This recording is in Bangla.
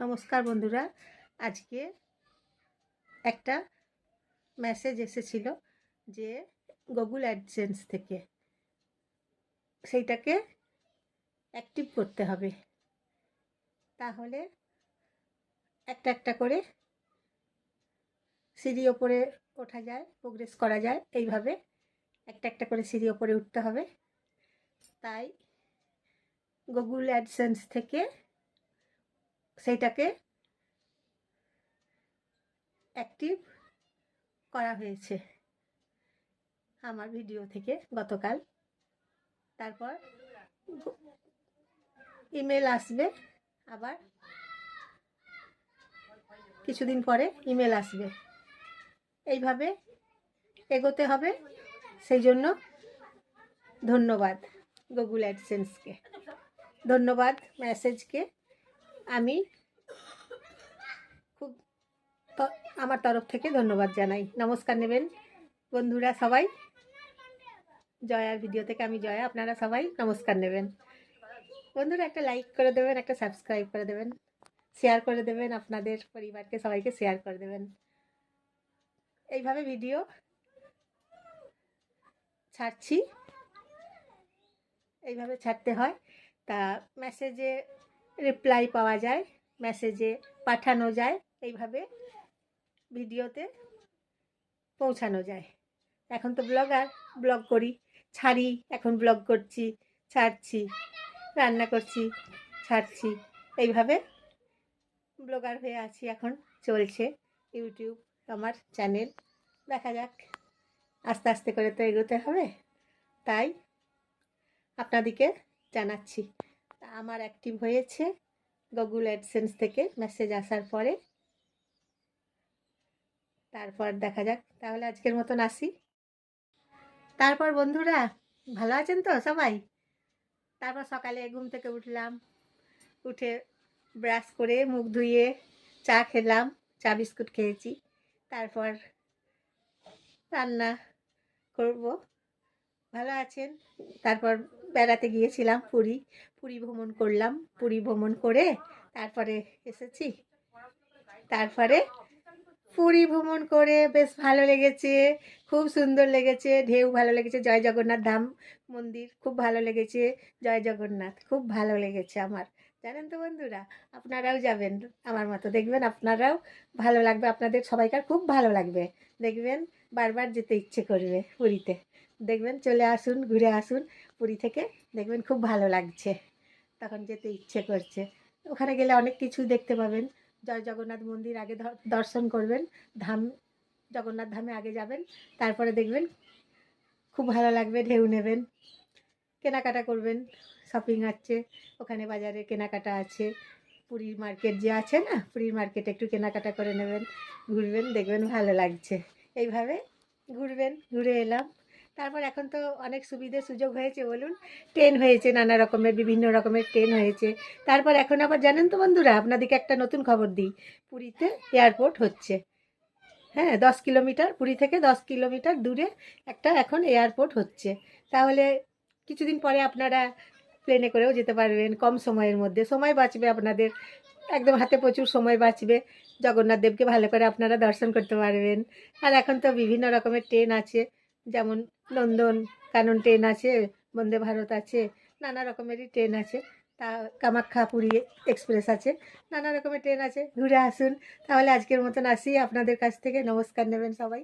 নমস্কার বন্ধুরা। আজকে একটা মেসেজ এসেছিল যে গুগল অ্যাডসেন্স থেকে। সেইটাকে অ্যাক্টিভ করতে হবে। তাহলে একটা একটা করে সিঁড়ি ওপরে ওঠা যায় প্রোগ্রেস করা যায়। এইভাবে একটা একটা করে সিঁড়ি ওপরে উঠতে হবে। তাই গুগল অ্যাডসেন্স থেকে সেইটাকে অ্যাক্টিভ করা হয়েছে আমার ভিডিও থেকে গতকাল। তারপর ইমেল আসবে আবার। কিছুদিন পরে ইমেল আসবে। এইভাবে এগোতে হবে। সেই জন্য ধন্যবাদ গুগল অ্যাডসেন্সকে ধন্যবাদ মেসেজকে আমি আমার তরফ থেকে ধন্যবাদ জানাই। নমস্কার নেবেন বন্ধুরা সবাই। জয়ার ভিডিও থেকে আমি জয়া, আপনারা সবাই নমস্কার নেবেন। বন্ধুরা একটা লাইক করে দেবেন, একটা সাবস্ক্রাইব করে দেবেন শেয়ার করে দেবেন, আপনাদের পরিবারকে সবাইকে শেয়ার করে দেবেন। এইভাবে ভিডিও ছাড়ছি। এইভাবে ছাড়তে হয়। তা মেসেজে রিপ্লাই পাওয়া যায় মেসেজে পাঠানো যায়। এইভাবে ভিডিওতে পৌঁছানো যায়। এখন তো ব্লগার, ব্লগ করি, ছাড়ি, এখন ব্লগ করছি, ছাড়ছি, রান্না করছি, ছাড়ছি, এইভাবে ব্লগার হয়ে আছি এখন, চলছে ইউটিউব, আমার চ্যানেল। দেখা যাক, আস্তে আস্তে করে তো এগোতে হবে। তাই আপনাদেরকে জানাচ্ছি। আমার অ্যাক্টিভ হয়েছে গুগল অ্যাডসেন্স থেকে মেসেজ আসার পরে। তারপর দেখা যাক, তাহলে আজকের মতন আসি। তারপর বন্ধুরা, ভালো আছেন তো সবাই? তারপর সকালে ঘুম থেকে উঠলাম, উঠে ব্রাশ করে মুখ ধুয়ে চা খেলাম, চা বিস্কুট খেয়েছি, তারপর রান্না করব। ভালো আছেন? তারপর বেড়াতে গিয়েছিলাম পুরী পুরী ভ্রমণ করলাম, পুরী ভ্রমণ করে তারপরে এসেছি। তারপরে পুরী ভ্রমণ করে বেশ ভালো লেগেছে, খুব সুন্দর লেগেছে, ঢেউ ভালো লেগেছে, জয় জগন্নাথ ধাম মন্দির খুব ভালো লেগেছে, জয় জগন্নাথ খুব ভালো লেগেছে আমার। জানেন তো বন্ধুরা, আপনারাও যাবেন আমার মতো, দেখবেন আপনারাও ভালো লাগবে, আপনাদের সবাইকার খুব ভালো লাগবে, দেখবেন বারবার যেতে ইচ্ছে করবে পুরীতে। দেখবেন চলে আসুন, ঘুরে আসুন পুরী থেকে, দেখবেন খুব ভালো লাগছে, তখন যেতে ইচ্ছে করছে। ওখানে গেলে অনেক কিছু দেখতে পাবেন জয় জগন্নাথ মন্দির আগে দর্শন করবেন, ধাম, জগন্নাথ ধামে আগে যাবেন, তারপরে দেখবেন খুব ভালো লাগবে, ঢেউ নেবেন, কেনাকাটা করবেন শপিং আছে, ওখানে বাজারে কেনাকাটা আছে, পুরীর মার্কেট যে আছে না, পুরীর মার্কেটে একটু কেনাকাটা করে নেবেন, ঘুরবেন, দেখবেন ভালো লাগছে। এইভাবে ঘুরবেন, ঘুরে এলাম। তারপর এখন তো অনেক সুবিধে সুযোগ হয়েছে, বলুন। ট্রেন হয়েছে, নানা রকমের, বিভিন্ন রকমের ট্রেন হয়েছে। তারপর এখন আবার জানেন তো বন্ধুরা, আপনাদেরকে একটা নতুন খবর দিই। পুরীতে এয়ারপোর্ট হচ্ছে। হ্যাঁ দশ কিলোমিটার, পুরী থেকে দশ কিলোমিটার দূরে একটা এখন এয়ারপোর্ট হচ্ছে। তাহলে কিছুদিন পরে আপনারা প্লেনে করেও যেতে পারবেন, কম সময়ের মধ্যে। সময় বাঁচবে আপনাদের, একদম হাতে প্রচুর সময় বাঁচবে। জগন্নাথ দেবকে ভালো করে আপনারা দর্শন করতে পারবেন। আর এখন তো বিভিন্ন রকমের ট্রেন আছে। যেমন নন্দন কানন ট্রেন আছে, বন্দে ভারত আছে, নানা রকমেরই ট্রেন আছে। তা কামাখ্যা পুরী এক্সপ্রেস আছে, নানা রকমের ট্রেন আছে। ঘুরে আসুন। তাহলে আজকের মতন আসি। আপনাদের কাছ থেকে নমস্কার নেবেন সবাই।